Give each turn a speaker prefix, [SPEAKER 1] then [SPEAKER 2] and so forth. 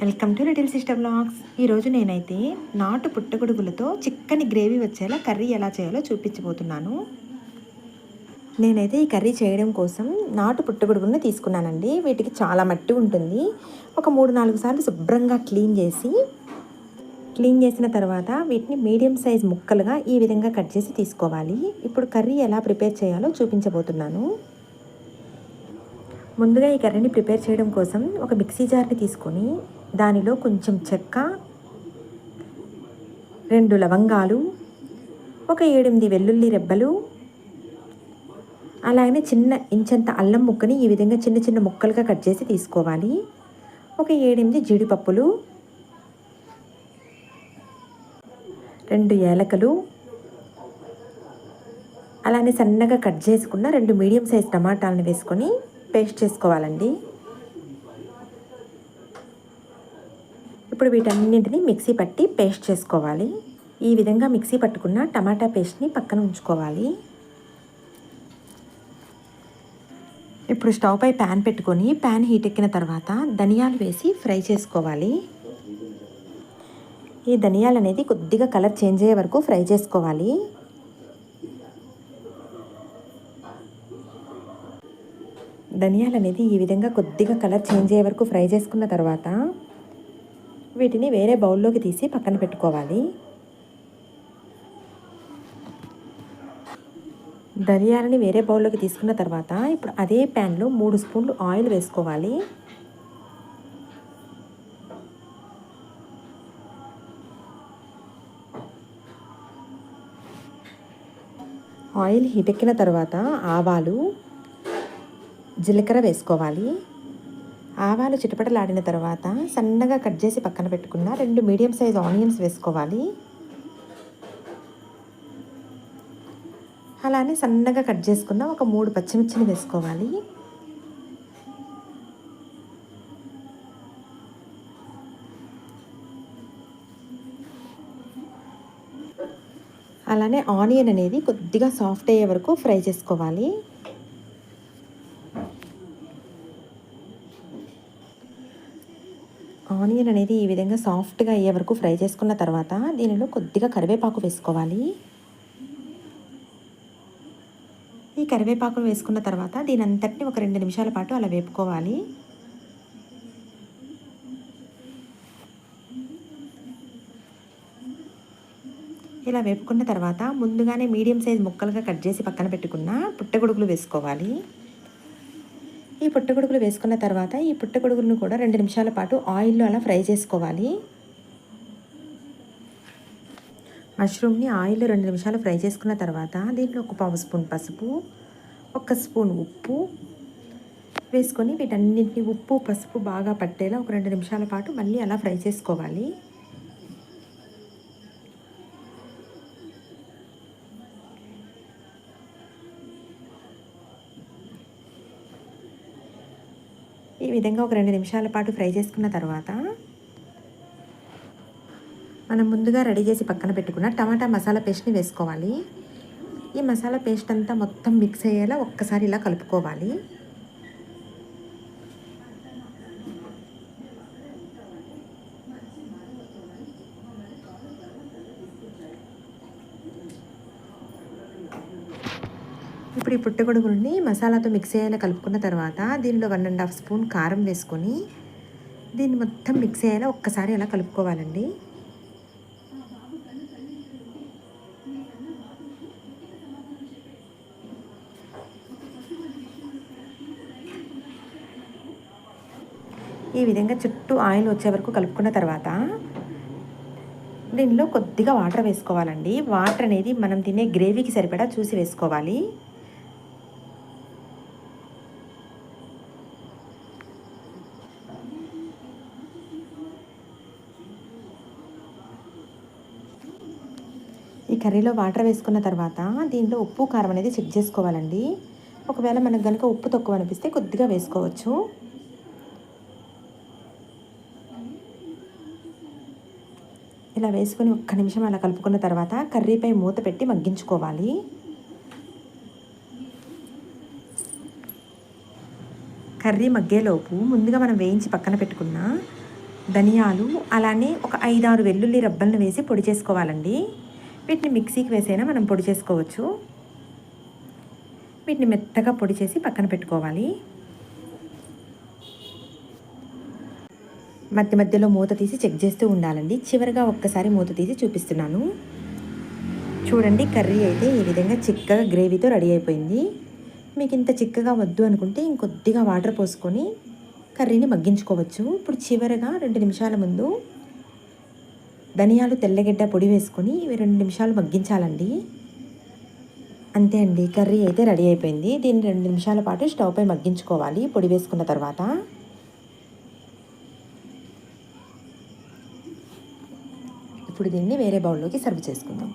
[SPEAKER 1] Welcome to little sister blogs. ఈరోజు నేనైతే నాటు పుట్టగొడుగులతో చిక్కని గ్రేవీ వచ్చేలా కర్రీ ఎలా చేయాలో చూపించబోతున్నాను. నేనైతే ఈ కర్రీ చేయడం కోసం నాటు పుట్టగొడుగులను తీసుకున్నానండి. వీటికి చాలా మట్టి ఉంటుంది. ఒక మూడు నాలుగు సార్లు శుభ్రంగా క్లీన్ చేసి క్లీన్ చేసిన తర్వాత వీటిని మీడియం సైజ్ ముక్కలుగా ఈ విధంగా కట్ చేసి తీసుకోవాలి. ఇప్పుడు కర్రీ ఎలా ప్రిపేర్ చేయాలో చూపించబోతున్నాను. ముందుగా ఈ కర్రీని ప్రిపేర్ చేయడం కోసం ఒక మిక్సీ జార్ని తీసుకొని దానిలో కొంచెం చెక్క రెండు లవంగాలు ఒక ఏడెనిమిది వెల్లుల్లి రెబ్బలు అలాగే చిన్న ఇంచంత అల్లం ముక్కని ఈ విధంగా చిన్న చిన్న ముక్కలుగా కట్ చేసి తీసుకోవాలి. ఒక ఏడెనిమిది జీడిపప్పులు రెండు ఏలకలు అలానే సన్నగా కట్ చేసుకున్న రెండు మీడియం సైజ్ టమాటాలను వేసుకొని పేస్ట్ చేసుకోవాలండి. ఇప్పుడు వీటన్నింటినీ మిక్సీ పట్టి పేస్ట్ చేసుకోవాలి. ఈ విధంగా మిక్సీ పట్టుకున్న టమాటా పేస్ట్ని పక్కన ఉంచుకోవాలి. ఇప్పుడు స్టవ్ పై ప్యాన్ పెట్టుకొని ప్యాన్ హీట్ ఎక్కిన తర్వాత ధనియాలు వేసి ఫ్రై చేసుకోవాలి. ఈ ధనియాలు అనేది కొద్దిగా కలర్ చేంజ్ అయ్యే వరకు ఫ్రై చేసుకోవాలి. ధనియాలు అనేది ఈ విధంగా కొద్దిగా కలర్ చేంజ్ అయ్యే వరకు ఫ్రై చేసుకున్న తర్వాత వీటిని వేరే బౌల్లోకి తీసి పక్కన పెట్టుకోవాలి. ధనియాలని వేరే బౌల్లోకి తీసుకున్న తర్వాత ఇప్పుడు అదే ప్యాన్లో మూడు స్పూన్లు ఆయిల్ వేసుకోవాలి. ఆయిల్ హీట్ ఎక్కిన తర్వాత ఆవాలు జీలకర్ర వేసుకోవాలి. ఆవాలు చిటపటలాడిన తర్వాత సన్నగా కట్ చేసి పక్కన పెట్టుకున్న రెండు మీడియం సైజ్ ఆనియన్స్ వేసుకోవాలి. అలానే సన్నగా కట్ చేసుకున్న ఒక మూడు పచ్చిమిర్చిని వేసుకోవాలి. అలానే ఆనియన్ అనేది కొద్దిగా సాఫ్ట్ అయ్యే వరకు ఫ్రై చేసుకోవాలి. ఆనియన్ అనేది ఈ విధంగా సాఫ్ట్గా అయ్యే వరకు ఫ్రై చేసుకున్న తర్వాత దీనిలో కొద్దిగా కరివేపాకు వేసుకోవాలి. ఈ కరివేపాకు వేసుకున్న తర్వాత దీని అంతటిని ఒక రెండు నిమిషాల పాటు అలా వేపుకోవాలి. ఇలా వేపుకున్న తర్వాత ముందుగానే మీడియం సైజ్ ముక్కలుగా కట్ చేసి పక్కన పెట్టుకున్న పుట్టగొడుగులు వేసుకోవాలి. ఈ పుట్టగొడుగులు వేసుకున్న తర్వాత ఈ పుట్టగొడుగులను కూడా రెండు నిమిషాల పాటు ఆయిల్లో అలా ఫ్రై చేసుకోవాలి. మష్రూమ్ని ఆయిల్లో రెండు నిమిషాలు ఫ్రై చేసుకున్న తర్వాత దీంట్లో ఒక పావు స్పూన్ పసుపు ఒక స్పూన్ ఉప్పు వేసుకొని వీటన్నింటినీ ఉప్పు పసుపు బాగా పట్టేలా ఒక రెండు నిమిషాల పాటు మళ్ళీ అలా ఫ్రై చేసుకోవాలి. ఈ విధంగా ఒక రెండు నిమిషాల పాటు ఫ్రై చేసుకున్న తర్వాత మనం ముందుగా రెడీ చేసి పక్కన పెట్టుకున్న టమాటా మసాలా పేస్ట్ని వేసుకోవాలి. ఈ మసాలా పేస్ట్ అంతా మొత్తం మిక్స్ అయ్యేలా ఒక్కసారి ఇలా కలుపుకోవాలి. ఇప్పుడు ఈ పుట్టగొడుగుల్ని మసాలాతో మిక్స్ అయ్యేలా కలుపుకున్న తర్వాత దీనిలో వన్ అండ్ హాఫ్ స్పూన్ కారం వేసుకొని దీన్ని మొత్తం మిక్స్ అయ్యేలా ఒక్కసారి అలా కలుపుకోవాలండి. ఈ విధంగా చుట్టూ ఆయిల్ వచ్చే వరకు కలుపుకున్న తర్వాత దీనిలో కొద్దిగా వాటర్ వేసుకోవాలండి. వాటర్ అనేది మనం తినే గ్రేవీకి సరిపడా చూసి వేసుకోవాలి. ఈ కర్రీలో వాటర్ వేసుకున్న తర్వాత దీంట్లో ఉప్పు కారం అనేది చెక్ చేసుకోవాలండి. ఒకవేళ మనకు కనుక ఉప్పు తక్కువ అనిపిస్తే కొద్దిగా వేసుకోవచ్చు. ఇలా వేసుకొని ఒక్క నిమిషం అలా కలుపుకున్న తర్వాత కర్రీపై మూత పెట్టి మగ్గించుకోవాలి. కర్రీ మగ్గేలోపు ముందుగా మనం వేయించి పక్కన పెట్టుకున్న ధనియాలు అలానే ఒక ఐదారు వెల్లుల్లి రబ్బలను వేసి పొడి చేసుకోవాలండి. వీటిని మిక్సీకి వేసైనా మనం పొడి చేసుకోవచ్చు. వీటిని మెత్తగా పొడి చేసి పక్కన పెట్టుకోవాలి. మధ్య మధ్యలో మూత తీసి చెక్ చేస్తూ ఉండాలండి. చివరిగా ఒక్కసారి మూత తీసి చూపిస్తున్నాను. చూడండి కర్రీ అయితే ఈ విధంగా చిక్కగా గ్రేవీతో రెడీ అయిపోయింది. మీకు ఇంత చిక్కగా వద్దు అనుకుంటే ఇంకొద్దిగా వాటర్ పోసుకొని కర్రీని మగ్గించుకోవచ్చు. ఇప్పుడు చివరగా రెండు నిమిషాల ముందు ధనియాలు తెల్లగడ్డ పొడి వేసుకొని ఇవి రెండు నిమిషాలు మగ్గించాలండి. అంతే అండి కర్రీ అయితే రెడీ అయిపోయింది. దీన్ని రెండు నిమిషాల పాటు స్టవ్పై మగ్గించుకోవాలి. పొడి వేసుకున్న తర్వాత ఇప్పుడు దీన్ని వేరే బౌల్లోకి సర్వ్ చేసుకుందాం.